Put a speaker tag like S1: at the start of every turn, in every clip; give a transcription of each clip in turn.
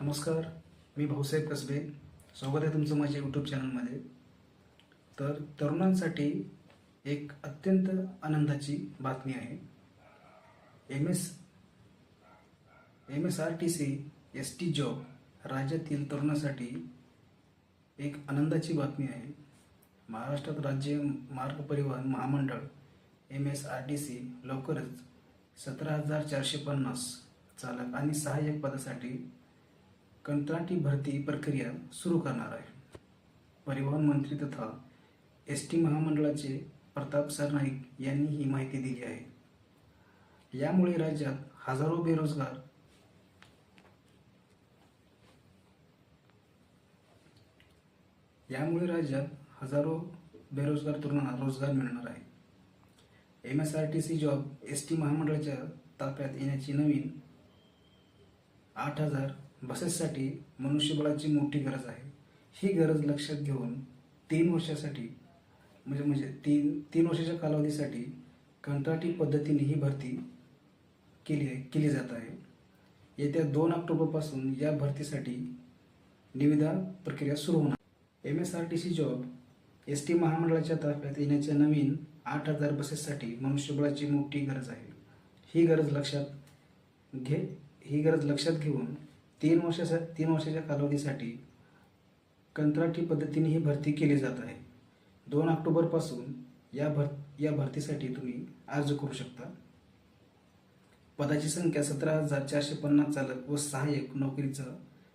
S1: नमस्कार मी भाऊसाहेब कसबे. स्वागत आहे तुमचं माझ्या यूट्यूब चॅनलमध्ये तर तरुणांसाठी एक अत्यंत आनंदाची बातमी आहे. M S M S R T C S T job राज्यातील तरुणासाठी एक आनंदाची बातमी आहे. महाराष्ट्रात राज्य मार्ग परिवहन महामंडळ M S R T C लवकरच सतरा हजार चारशे पन्नास चालक आणि सहाय्यक पदासाठी कंत्राटी भरती प्रक्रिया सुरू करणार आहे. परिवहन मंत्री तथा एस टी महामंडळाचे प्रताप सरनाईक यांनी ही माहिती दिली आहे. यामुळे राज्यात हजारो बेरोजगार यामुळे राज्यात हजारो बेरोजगार तरुणांना रोजगार मिळणार आहे. M S R T C job S T महामंडळाच्या ताफ्यात येण्याची नवीन आठ हजार बसेससाठी मनुष्यबळाची मोठी गरज आहे. ही गरज लक्षात घेऊन तीन वर्षासाठी म्हणजे म्हणजे तीन तीन वर्षाच्या कालावधीसाठी कंत्राटी पद्धतीने ही भरती केली केली जात आहे. येत्या दोन ऑक्टोबरपासून या भरतीसाठी निविदा प्रक्रिया सुरू होणार. M S R T C job S T महामंडळाच्या ताफ्यात येण्याच्या नवीन आठ हजार बसेससाठी मनुष्यबळाची मोठी गरज आहे. ही गरज लक्षात घे ही गरज लक्षात घेऊन तीन वर्षाचा तीन वर्षाच्या कालावधीसाठी कंत्राटी पद्धतीने ही भरती केली जात आहे. दोन ऑक्टोबरपासून या भर या भरतीसाठी तुम्ही अर्ज करू शकता. पदाची संख्या सतरा हजार चारशे पन्नास चालक व सहाय्यक नोकरीचा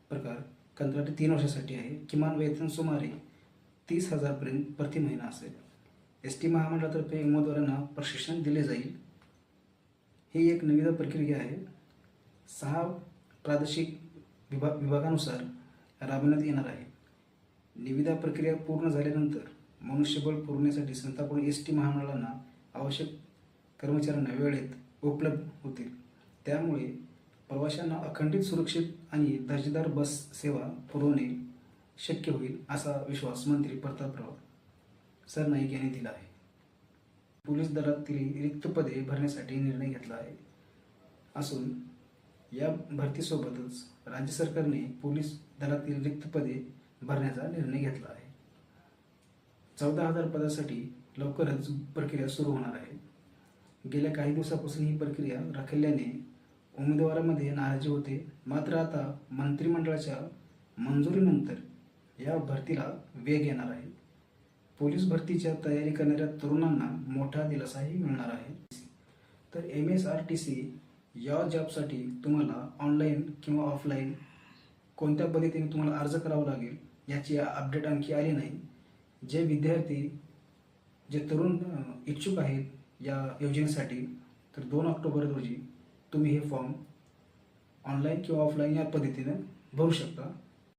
S1: प्रकार कंत्राटी तीन वर्षासाठी आहे. किमान वेतन सुमारे तीस हजारपर्यंत प्रति महिना असेल. एस टी महामंडळातर्फे उमेदवारांना प्रशिक्षण दिले जाईल. ही एक निविदा प्रक्रिया आहे. सहा प्रादेशिक विभाग विभागानुसार राबविण्यात येणार आहे. निविदा प्रक्रिया पूर्ण झाल्यानंतर मनुष्यबळ पुरवण्यासाठी संस्थाकडून एस टी महामंडळांना आवश्यक कर्मचाऱ्यांना वेळेत उपलब्ध होतील. त्यामुळे प्रवाशांना अखंडित सुरक्षित आणि दर्जेदार बस सेवा पुरवणे शक्य होईल असा विश्वास मंत्री प्रतापराव सरनाईक यांनी दिला आहे. पोलीस दलातील रिक्त पदे भरण्यासाठी निर्णय घेतला आहे. असून या भरतीसोबतच राज्य सरकारने पोलीस दलातील रिक्त पदे भरण्याचा निर्णय घेतला आहे. चौदा हजार पदासाठी लवकरच प्रक्रिया सुरू होणार आहे. गेल्या काही दिवसापासून ही प्रक्रिया रखडल्याने उमेदवारामध्ये नाराजी होते. मात्र आता मंत्रिमंडळाच्या मंजुरीनंतर या भरतीला वेग येणार आहे. पोलीस भरतीच्या तयारी करणाऱ्या तरुणांना मोठा दिलासाही मिळणार आहे. तर M S R T C या जॉबसाठी तुम्हाला ऑनलाईन किंवा ऑफलाईन कोणत्या पद्धतीने तुम्हाला अर्ज करावा लागेल याची अपडेट आणखी आली नाही. जे विद्यार्थी जे तरुण इच्छुक आहेत या योजनेसाठी तर दोन ऑक्टोबर रोजी तुम्ही हे फॉर्म ऑनलाईन किंवा ऑफलाईन या पद्धतीनं भरू शकता.